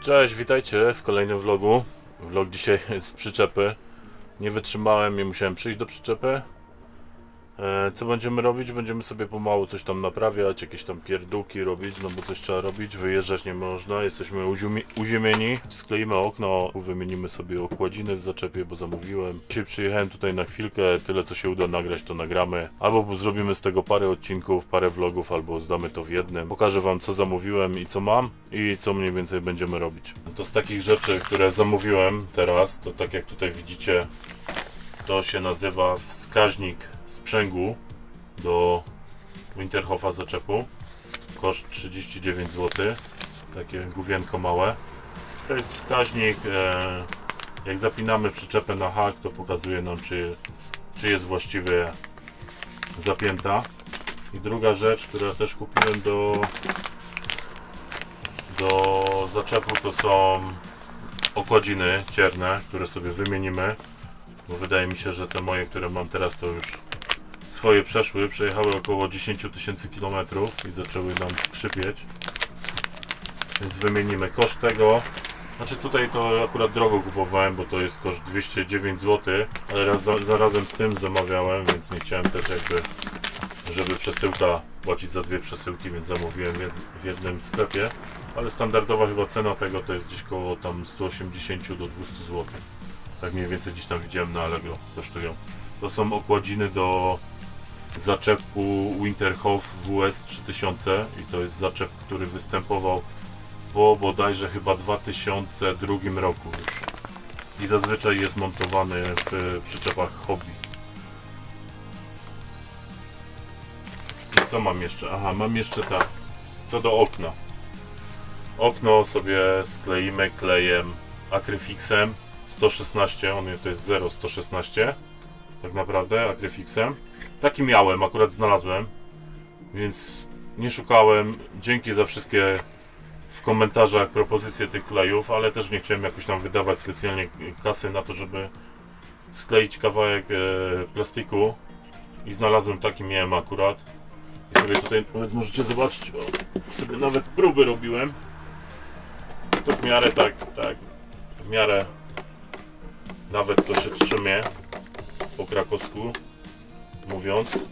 Cześć, witajcie w kolejnym vlogu. Vlog dzisiaj z przyczepy. Nie wytrzymałem i musiałem przyjść do przyczepy. E, Co będziemy robić? Będziemy sobie pomału coś tam naprawiać, jakieś tam pierdółki robić, no bo coś trzeba robić, wyjeżdżać nie można, jesteśmy uziemieni. Skleimy okno, wymienimy sobie okładziny w zaczepie, bo zamówiłem. Dzisiaj przyjechałem tutaj na chwilkę, tyle co się uda nagrać to nagramy. Albo zrobimy z tego parę odcinków, parę vlogów, albo zdamy to w jednym. Pokażę wam co zamówiłem i co mam i co mniej więcej będziemy robić. To z takich rzeczy, które zamówiłem teraz, to tak jak tutaj widzicie, to się nazywa wskaźnik sprzęgu do Winterhofa zaczepu. Koszt 39 zł. Takie główienko małe. To jest wskaźnik. E, jak zapinamy przyczepę na hak, to pokazuje nam, czy, czy jest właściwie zapięta. I druga rzecz, którą też kupiłem do, do zaczepu, to są okładziny cierne, które sobie wymienimy bo wydaje mi się, że te moje, które mam teraz, to już swoje przeszły. Przejechały około 10 tysięcy kilometrów i zaczęły nam skrzypieć. Więc wymienimy koszt tego. Znaczy tutaj to akurat drogo kupowałem, bo to jest koszt 209 zł, ale raz, za, zarazem z tym zamawiałem, więc nie chciałem też jakby, żeby przesyłka płacić za dwie przesyłki, więc zamówiłem w jednym sklepie. Ale standardowa chyba cena tego to jest gdzieś koło tam 180 do 200 zł. Tak mniej więcej gdzieś tam widziałem na Allegro kosztują. To są okładziny do zaczepu Winterhof WS 3000 i to jest zaczep, który występował po bodajże chyba 2002 roku już. I zazwyczaj jest montowany w przyczepach hobby. I co mam jeszcze? Aha, mam jeszcze tak. Co do okna. Okno sobie skleimy klejem akryfixem 116, on to jest 0 116 tak naprawdę akryfixem. Taki miałem, akurat znalazłem, więc nie szukałem. Dzięki za wszystkie w komentarzach propozycje tych klejów, ale też nie chciałem jakoś tam wydawać specjalnie kasy na to, żeby skleić kawałek e, plastiku i znalazłem taki miałem akurat. I sobie tutaj nawet możecie zobaczyć, bo sobie nawet próby robiłem. To w miarę tak, tak, w miarę nawet to się trzymie po krakowsku mówiąc.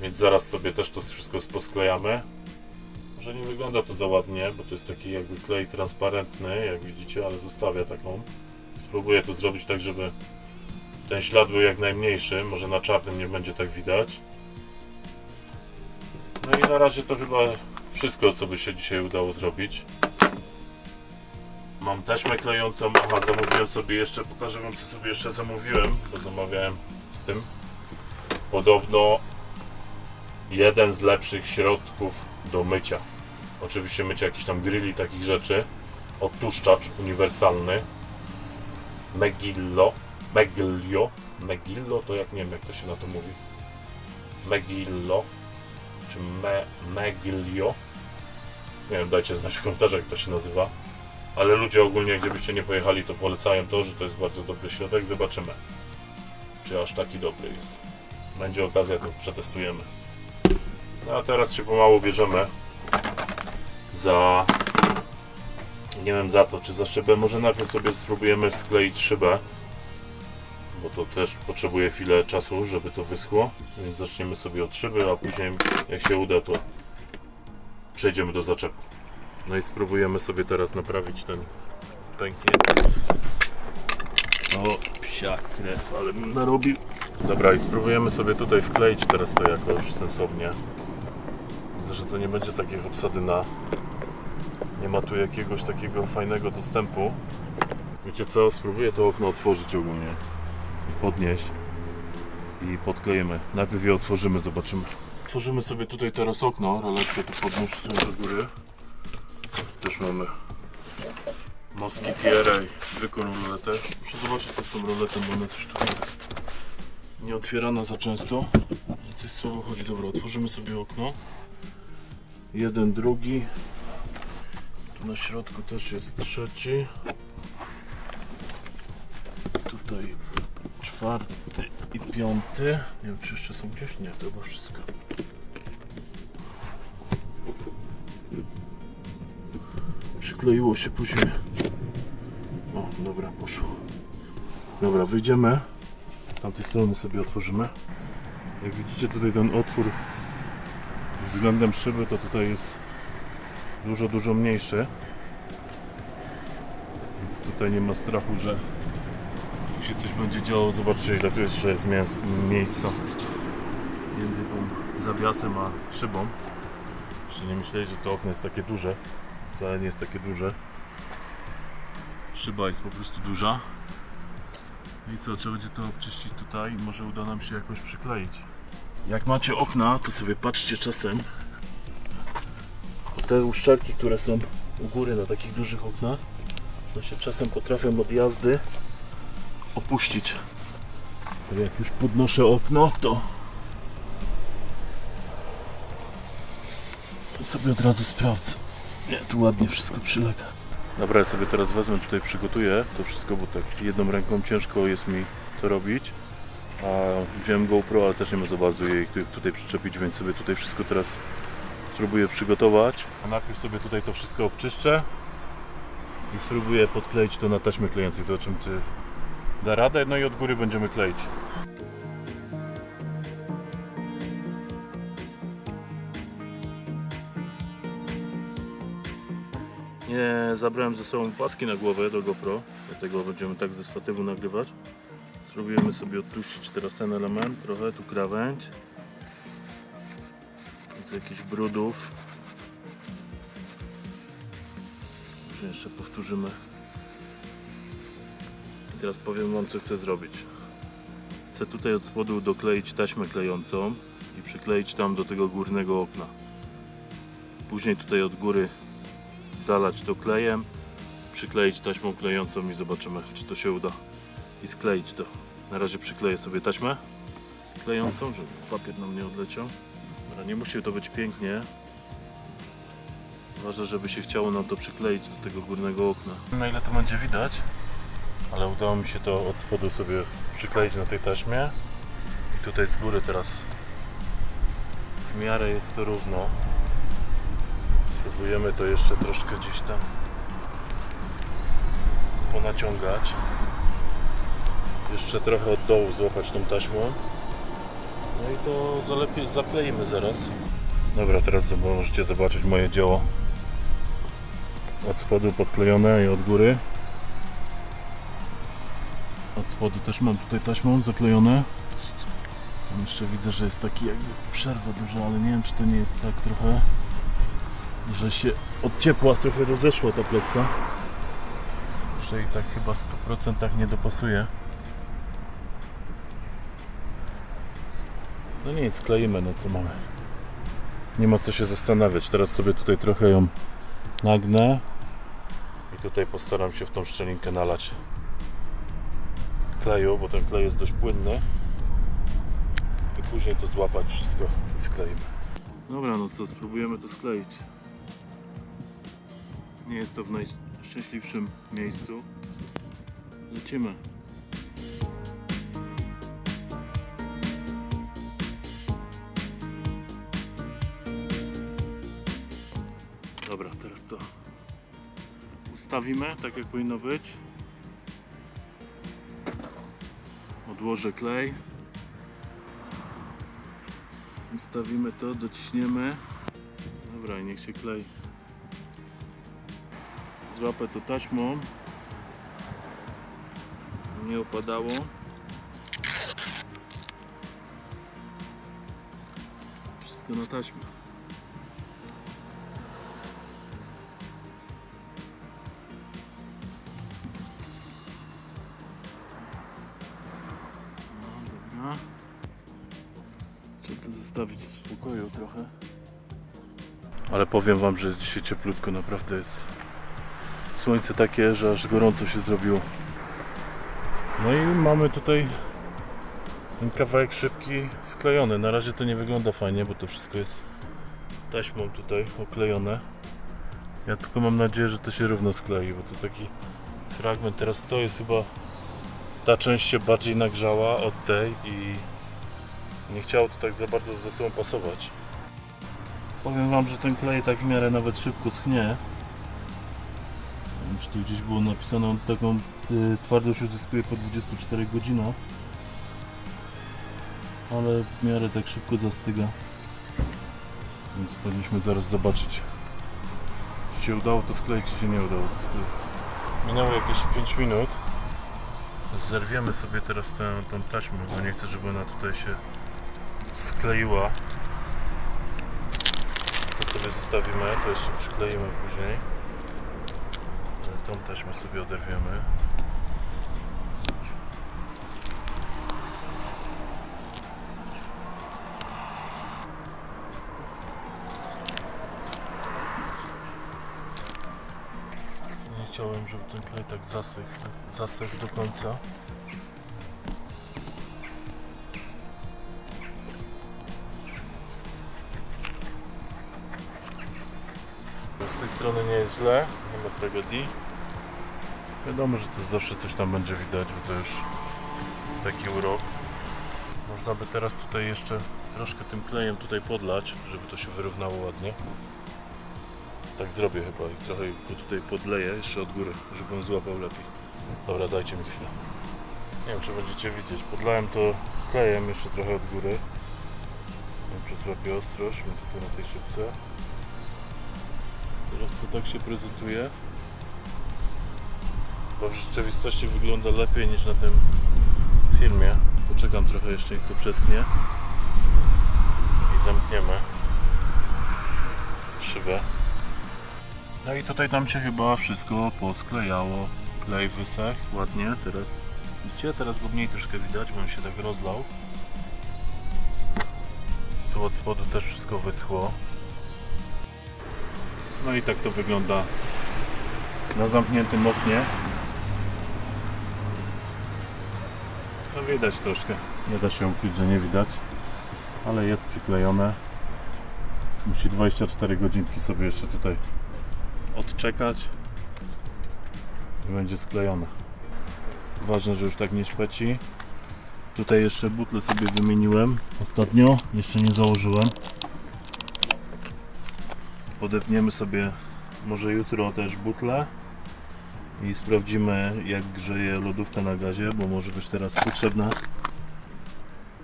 Więc zaraz sobie też to wszystko posklejamy. Może nie wygląda to za ładnie, bo to jest taki jakby klej transparentny, jak widzicie, ale zostawia taką. Spróbuję to zrobić tak, żeby ten ślad był jak najmniejszy. Może na czarnym nie będzie tak widać. No i na razie to chyba wszystko, co by się dzisiaj udało zrobić. Mam taśmę klejącą. Aha, zamówiłem sobie jeszcze, pokażę wam co sobie jeszcze zamówiłem, bo zamawiałem z tym. Podobno jeden z lepszych środków do mycia. Oczywiście mycia jakichś tam grilli, takich rzeczy. Odtłuszczacz uniwersalny. Megillo. Megillo. Megillo to jak nie wiem jak to się na to mówi. Megillo. Czy me, Megillo. Nie wiem, dajcie znać w komentarzach jak to się nazywa ale ludzie ogólnie, gdybyście nie pojechali, to polecają to, że to jest bardzo dobry środek. Zobaczymy, czy aż taki dobry jest. Będzie okazja, to przetestujemy. No a teraz się pomału bierzemy za. Nie wiem za to, czy za szybę. Może najpierw sobie spróbujemy skleić szybę, bo to też potrzebuje chwilę czasu, żeby to wyschło. Więc zaczniemy sobie od szyby, a później, jak się uda, to przejdziemy do zaczepu. No i spróbujemy sobie teraz naprawić ten pęknięty. O, psia krew, ale bym narobił. Dobra, i spróbujemy sobie tutaj wkleić teraz to jakoś sensownie. Widzę, że to nie będzie takiej obsady na... Nie ma tu jakiegoś takiego fajnego dostępu. Wiecie co, spróbuję to okno otworzyć ogólnie. Podnieść. I podklejemy. Najpierw je otworzymy, zobaczymy. Otworzymy sobie tutaj teraz okno, roletkę tu sobie do góry. Też mamy moskitierę i zwykłą roletę. Muszę zobaczyć co z tą roletą, bo ona coś tutaj nie otwierana za często. I coś słabo chodzi. Dobra, otworzymy sobie okno. Jeden, drugi. Tu na środku też jest trzeci. Tutaj czwarty i piąty. Nie wiem czy jeszcze są gdzieś? Nie, to chyba wszystko. Przykleiło się ziemi. O, dobra, poszło. Dobra, wyjdziemy. Z tamtej strony sobie otworzymy. Jak widzicie tutaj ten otwór względem szyby to tutaj jest dużo, dużo mniejszy. Więc tutaj nie ma strachu, że się coś będzie działo. Zobaczcie ile tu jeszcze jest miejsca między tą zawiasem a szybą. Jeszcze nie myśleli, że to okno jest takie duże. Wcale nie jest takie duże. Szyba jest po prostu duża. I co, trzeba będzie to obczyścić tutaj i może uda nam się jakoś przykleić. Jak macie okna, to sobie patrzcie czasem. Te uszczelki, które są u góry na takich dużych oknach, to się czasem potrafią od jazdy opuścić. To jak już podnoszę okno, to sobie od razu sprawdzę. Nie, tu ładnie wszystko przylega. Dobra, ja sobie teraz wezmę, tutaj przygotuję to wszystko, bo tak jedną ręką ciężko jest mi to robić. A wziąłem GoPro, ale też nie ma za bardzo jej tu- tutaj przyczepić, więc sobie tutaj wszystko teraz spróbuję przygotować. A najpierw sobie tutaj to wszystko obczyszczę i spróbuję podkleić to na taśmę klejącej. Zobaczymy, czy da radę. No i od góry będziemy kleić. Zabrałem ze sobą paski na głowę do GoPro, dlatego będziemy tak ze statywu nagrywać. Spróbujemy sobie odtłuścić teraz ten element, trochę tu krawędź. Z jakichś brudów. Może jeszcze powtórzymy. I teraz powiem Wam co chcę zrobić. Chcę tutaj od spodu dokleić taśmę klejącą i przykleić tam do tego górnego okna. Później tutaj od góry zalać to klejem, przykleić taśmą klejącą i zobaczymy, czy to się uda. I skleić to. Na razie przykleję sobie taśmę klejącą, żeby papier nam nie odleciał. Nie musi to być pięknie. Ważne, żeby się chciało nam to przykleić do tego górnego okna. Na ile to będzie widać, ale udało mi się to od spodu sobie przykleić na tej taśmie. I tutaj z góry teraz w miarę jest to równo. Spróbujemy to jeszcze troszkę gdzieś tam ponaciągać. Jeszcze trochę od dołu złapać tą taśmą. No i to zalepie, zakleimy zaraz. Dobra, teraz możecie zobaczyć moje dzieło. Od spodu podklejone i od góry. Od spodu też mam tutaj taśmą zaklejone. Tam jeszcze widzę, że jest taki jakby przerwa duża, ale nie wiem czy to nie jest tak trochę że się od ciepła trochę rozeszła ta pleksa. Że i tak chyba w 100% nie dopasuje. No nic, kleimy, no co mamy. Nie ma co się zastanawiać. Teraz sobie tutaj trochę ją nagnę i tutaj postaram się w tą szczelinkę nalać kleju, bo ten klej jest dość płynny. I później to złapać wszystko i skleimy. Dobra, no to spróbujemy to skleić. Nie jest to w najszczęśliwszym miejscu. Lecimy. Dobra, teraz to ustawimy tak jak powinno być. Odłożę klej. Ustawimy to, dociśniemy. Dobra, niech się klei. Złapę to taśmą. Nie opadało. Wszystko na taśmę. No, to zostawić w spokoju trochę. Ale powiem wam, że jest dzisiaj cieplutko, naprawdę jest słońce takie, że aż gorąco się zrobiło. No i mamy tutaj ten kawałek szybki sklejony. Na razie to nie wygląda fajnie, bo to wszystko jest taśmą tutaj oklejone. Ja tylko mam nadzieję, że to się równo sklei, bo to taki fragment. Teraz to jest chyba ta część się bardziej nagrzała od tej i nie chciało to tak za bardzo ze sobą pasować. Powiem wam, że ten klej tak w miarę nawet szybko schnie. Wiem, czy tu gdzieś było napisane, on taką y, twardość uzyskuje po 24 godzinach. Ale w miarę tak szybko zastyga. Więc powinniśmy zaraz zobaczyć, czy się udało to skleić, czy się nie udało to skleić. Minęło jakieś 5 minut. Zerwiemy sobie teraz tę, tą taśmę, bo nie chcę, żeby ona tutaj się skleiła. To sobie zostawimy, to jeszcze przykleimy później. Tą taśmę sobie oderwiemy. Nie chciałem, żeby ten klej tak zasych, zasych do końca. Z tej strony nie jest źle, nie ma tragedii. Wiadomo, że to zawsze coś tam będzie widać, bo to już taki urok. Można by teraz tutaj jeszcze troszkę tym klejem tutaj podlać, żeby to się wyrównało ładnie. Tak zrobię chyba i trochę go tutaj podleję jeszcze od góry, żeby złapał lepiej. Dobra, dajcie mi chwilę. Nie wiem, czy będziecie widzieć. Podlałem to klejem jeszcze trochę od góry. Czy złapie ostrość. Tutaj na tej szybce. Teraz to tak się prezentuje. Bo w rzeczywistości wygląda lepiej niż na tym filmie. Poczekam trochę jeszcze, niech to przesknie. I zamkniemy szybę. No i tutaj nam się chyba wszystko posklejało. Klej wysechł ładnie. Teraz widzicie? Teraz go mniej troszkę widać, bo on się tak rozlał. Tu od spodu też wszystko wyschło. No i tak to wygląda na zamkniętym oknie. No widać troszkę. Nie da się ukryć, że nie widać. Ale jest przyklejone. Musi 24 godzinki sobie jeszcze tutaj odczekać. I będzie sklejone. Ważne, że już tak nie szpeci. Tutaj jeszcze butle sobie wymieniłem ostatnio. Jeszcze nie założyłem podepniemy sobie może jutro też butlę i sprawdzimy jak grzeje lodówka na gazie, bo może być teraz potrzebna.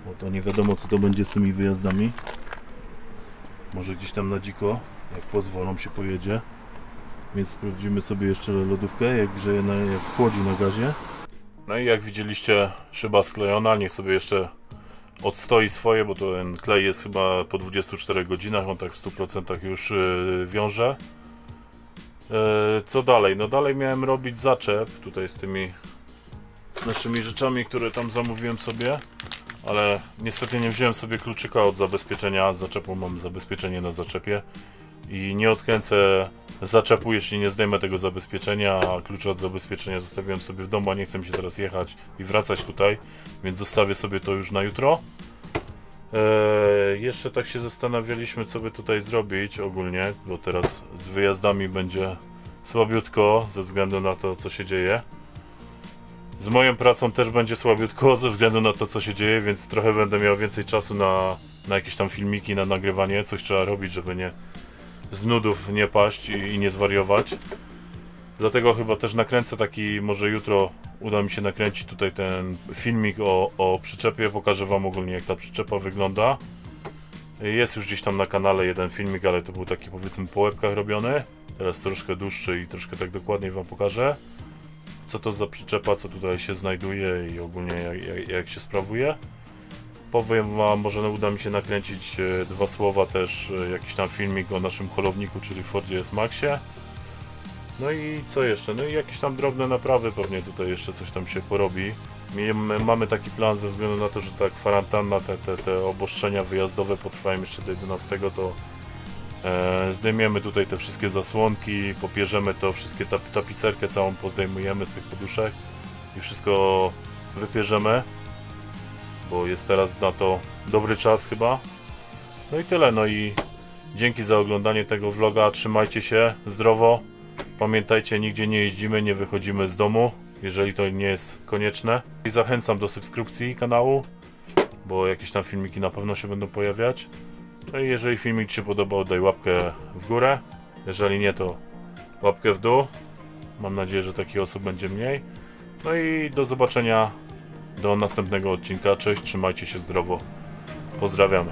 Bo to nie wiadomo co to będzie z tymi wyjazdami. Może gdzieś tam na dziko jak pozwolą się pojedzie. Więc sprawdzimy sobie jeszcze lodówkę jak grzeje, na, jak chłodzi na gazie. No i jak widzieliście szyba sklejona, niech sobie jeszcze odstoi swoje, bo ten klej jest chyba po 24 godzinach, on tak w 100% już yy, wiąże. Yy, co dalej? No dalej miałem robić zaczep tutaj z tymi naszymi rzeczami, które tam zamówiłem sobie, ale niestety nie wziąłem sobie kluczyka od zabezpieczenia zaczepu, mam zabezpieczenie na zaczepie i nie odkręcę zaczepu, jeśli nie zdejmę tego zabezpieczenia, a klucze od zabezpieczenia zostawiłem sobie w domu, a nie chcę mi się teraz jechać i wracać tutaj, więc zostawię sobie to już na jutro. Eee, jeszcze tak się zastanawialiśmy, co by tutaj zrobić ogólnie, bo teraz z wyjazdami będzie słabiutko ze względu na to, co się dzieje. Z moją pracą też będzie słabiutko ze względu na to, co się dzieje, więc trochę będę miał więcej czasu na, na jakieś tam filmiki, na nagrywanie. Coś trzeba robić, żeby nie z nudów nie paść i, i nie zwariować. Dlatego chyba też nakręcę taki, może jutro uda mi się nakręcić tutaj ten filmik o, o przyczepie. Pokażę Wam ogólnie jak ta przyczepa wygląda. Jest już gdzieś tam na kanale jeden filmik, ale to był taki powiedzmy po łebkach robiony. Teraz troszkę dłuższy i troszkę tak dokładniej Wam pokażę. Co to za przyczepa, co tutaj się znajduje i ogólnie jak, jak, jak się sprawuje. Powiem Wam, może uda mi się nakręcić e, dwa słowa też, e, jakiś tam filmik o naszym holowniku, czyli Fordzie S-Maxie. No i co jeszcze? No i jakieś tam drobne naprawy pewnie tutaj jeszcze coś tam się porobi. Miejmy- Mamy taki plan ze względu na to, że ta kwarantanna, te, te, te obostrzenia wyjazdowe potrwają jeszcze do 11, to e, zdejmiemy tutaj te wszystkie zasłonki, popierzemy to, wszystkie tap, tapicerkę całą pozdejmujemy z tych poduszek i wszystko wypierzemy, bo jest teraz na to dobry czas chyba. No i tyle, no i dzięki za oglądanie tego vloga, trzymajcie się zdrowo. Pamiętajcie, nigdzie nie jeździmy, nie wychodzimy z domu, jeżeli to nie jest konieczne. I zachęcam do subskrypcji kanału, bo jakieś tam filmiki na pewno się będą pojawiać. No i jeżeli filmik Ci się podobał, daj łapkę w górę. Jeżeli nie, to łapkę w dół. Mam nadzieję, że takich osób będzie mniej. No i do zobaczenia do następnego odcinka. Cześć, trzymajcie się zdrowo. Pozdrawiamy.